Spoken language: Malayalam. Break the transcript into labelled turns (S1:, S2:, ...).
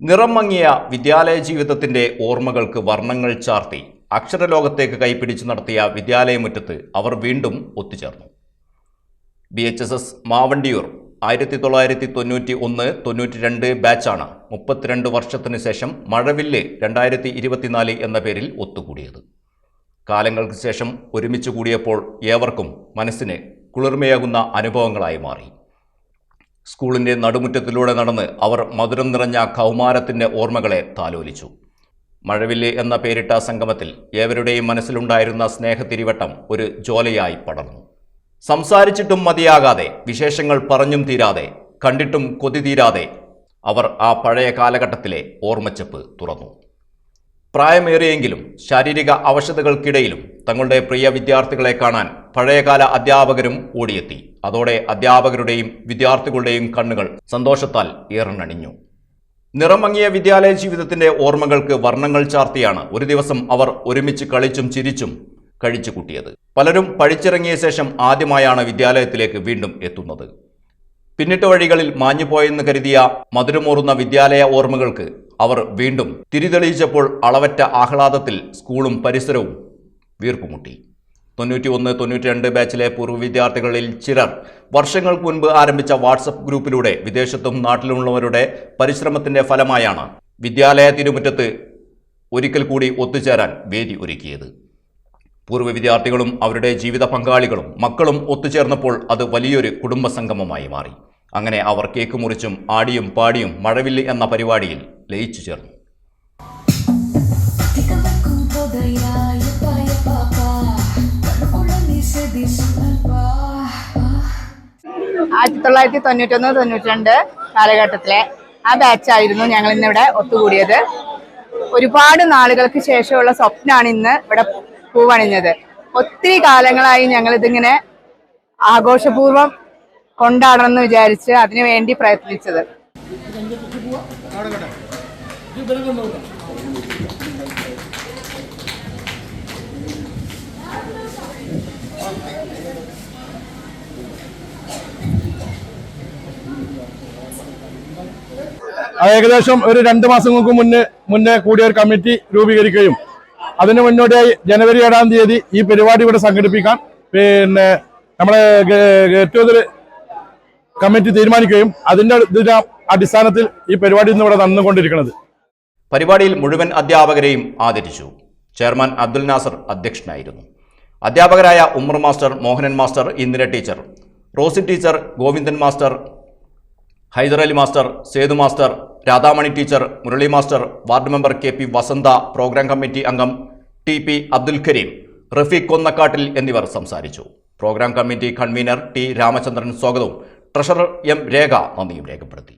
S1: നിറം മങ്ങിയ വിദ്യാലയ ജീവിതത്തിന്റെ ഓർമ്മകൾക്ക് വർണങ്ങൾ ചാർത്തി അക്ഷരലോകത്തേക്ക് കൈപ്പിടിച്ച് നടത്തിയ വിദ്യാലയമുറ്റത്ത് അവർ വീണ്ടും ഒത്തുചേർന്നു. B H S S Mavandiyur ആയിരത്തി തൊള്ളായിരത്തി തൊണ്ണൂറ്റി ഒന്ന് തൊണ്ണൂറ്റി രണ്ട് ബാച്ചാണ് മുപ്പത്തിരണ്ട് വർഷത്തിനു ശേഷം മഴവില്ല് രണ്ടായിരത്തി ഇരുപത്തിനാല് എന്ന പേരിൽ ഒത്തുകൂടിയത്. കാലങ്ങൾക്ക് ശേഷം ഒരുമിച്ച് കൂടിയപ്പോൾ ഏവർക്കും മനസ്സിന് കുളിർമയാകുന്ന അനുഭവങ്ങളായി മാറി. സ്കൂളിന്റെ നടുമുറ്റത്തിലൂടെ നടന്ന് അവർ മധുരം നിറഞ്ഞ കൗമാരത്തിന്റെ ഓർമ്മകളെ താലോലിച്ചു. മഴവില്ല് എന്ന പേരിട്ട സംഗമത്തിൽ ഏവരുടെയും മനസ്സിലുണ്ടായിരുന്ന സ്നേഹത്തിരിവട്ടം ഒരു ജോലയായി പടർന്നു. സംസാരിച്ചിട്ടും മതിയാകാതെ വിശേഷങ്ങൾ പറഞ്ഞും തീരാതെ കണ്ടിട്ടും കൊതി തീരാതെ അവർ ആ പഴയ കാലഘട്ടത്തിലെ ഓർമ്മച്ചപ്പ് തുറന്നു. പ്രായമേറിയെങ്കിലും ശാരീരിക അവശതകൾക്കിടയിലും തങ്ങളുടെ പ്രിയ വിദ്യാർത്ഥികളെ കാണാൻ പഴയകാല അധ്യാപകരും ഓടിയെത്തി. അതോടെ അധ്യാപകരുടെയും വിദ്യാർത്ഥികളുടെയും കണ്ണുകൾ സന്തോഷത്താൽ ഏറണണിഞ്ഞു. നിറമങ്ങിയ വിദ്യാലയ ജീവിതത്തിന്റെ ഓർമ്മകൾക്ക് വർണങ്ങൾ ചാർത്തിയാണ് ഒരു ദിവസം അവർ ഒരുമിച്ച് കളിച്ചും ചിരിച്ചും കഴിച്ചു കൂട്ടിയത്. പലരും പഴിച്ചിറങ്ങിയ ശേഷം ആദ്യമായാണ് വിദ്യാലയത്തിലേക്ക് വീണ്ടും എത്തുന്നത്. പിന്നിട്ട വഴികളിൽ മാഞ്ഞുപോയെന്ന് കരുതിയ മധുരമൂറുന്ന വിദ്യാലയ ഓർമ്മകൾക്ക് അവർ വീണ്ടും തിരിതെളിയിച്ചപ്പോൾ അളവറ്റ ആഹ്ലാദത്തിൽ സ്കൂളും പരിസരവും വീർപ്പുമുട്ടി. തൊണ്ണൂറ്റി ഒന്ന് തൊണ്ണൂറ്റി രണ്ട് ബാച്ചിലെ പൂർവ വിദ്യാർത്ഥികളിൽ ചിലർ വർഷങ്ങൾക്ക് മുൻപ് ആരംഭിച്ച വാട്സപ്പ് ഗ്രൂപ്പിലൂടെ വിദേശത്തും നാട്ടിലുമുള്ളവരുടെ പരിശ്രമത്തിന്റെ ഫലമായാണ് വിദ്യാലയ തിരുമുറ്റത്ത് ഒരിക്കൽ കൂടി ഒത്തുചേരാൻ വേദി ഒരുക്കിയത്. പൂർവ വിദ്യാർത്ഥികളും അവരുടെ ജീവിത പങ്കാളികളും മക്കളും ഒത്തുചേർന്നപ്പോൾ അത് വലിയൊരു കുടുംബ സംഗമമായി മാറി. അങ്ങനെ അവർ കേക്ക് മുറിച്ചും ആടിയും പാടിയും മഴവില്ല് എന്ന പരിപാടിയിൽ ലയിച്ചു ചേർന്നു
S2: ആയിരത്തി തൊള്ളായിരത്തി തൊണ്ണൂറ്റൊന്ന് തൊണ്ണൂറ്റി രണ്ട് കാലഘട്ടത്തിലെ ആ ബാച്ചായിരുന്നു ഞങ്ങൾ ഇന്നിവിടെ ഒത്തുകൂടിയത്. ഒരുപാട് നാളുകൾക്ക് ശേഷമുള്ള സ്വപ്നമാണ് ഇന്ന് ഇവിടെ പൂവണിഞ്ഞത്. ഒത്തിരി കാലങ്ങളായി ഞങ്ങൾ ഇതിങ്ങനെ ആഘോഷപൂർവം കൊണ്ടാടണം എന്ന് വിചാരിച്ച് അതിനുവേണ്ടി പ്രയത്നിച്ചത്.
S3: ഏകദേശം ഒരു രണ്ട് മാസങ്ങൾക്ക് മുന്നേ മുന്നേ കൂടിയ ഒരു കമ്മിറ്റി രൂപീകരിക്കുകയും അതിന് മുന്നോടിയായി ജനുവരി ഏഴാം തീയതി ഈ പരിപാടി ഇവിടെ സംഘടിപ്പിക്കാൻ പിന്നെ നമ്മളെ ഗെറ്റ് ടുഗദർ കമ്മിറ്റി തീരുമാനിക്കുകയും അതിന്റെ അടിസ്ഥാനത്തിൽ ഈ പരിപാടി ഇന്ന് ഇവിടെ നടന്നുകൊണ്ടിരിക്കുന്നത്.
S1: പരിപാടിയിൽ മുഴുവൻ അധ്യാപകരെയും ആദരിച്ചു. ചെയർമാൻ അബ്ദുൽ നാസർ അധ്യക്ഷനായിരുന്നു. അധ്യാപകരായ Umar master Mohanan master Indira teacher Rosy teacher Govindan master Haider Ali master Sethu master Radhamani teacher Murali master ward member K P Vasantha programme committee അംഗം ടി പി അബ്ദുൽ കരീം റഫീഖ് കൊന്നക്കാട്ടിൽ എന്നിവർ സംസാരിച്ചു. Programme committee convener T Ramachandran സ്വാഗതവും. ട്രഷറർ എം രേഖ നന്ദിയും രേഖപ്പെടുത്തി.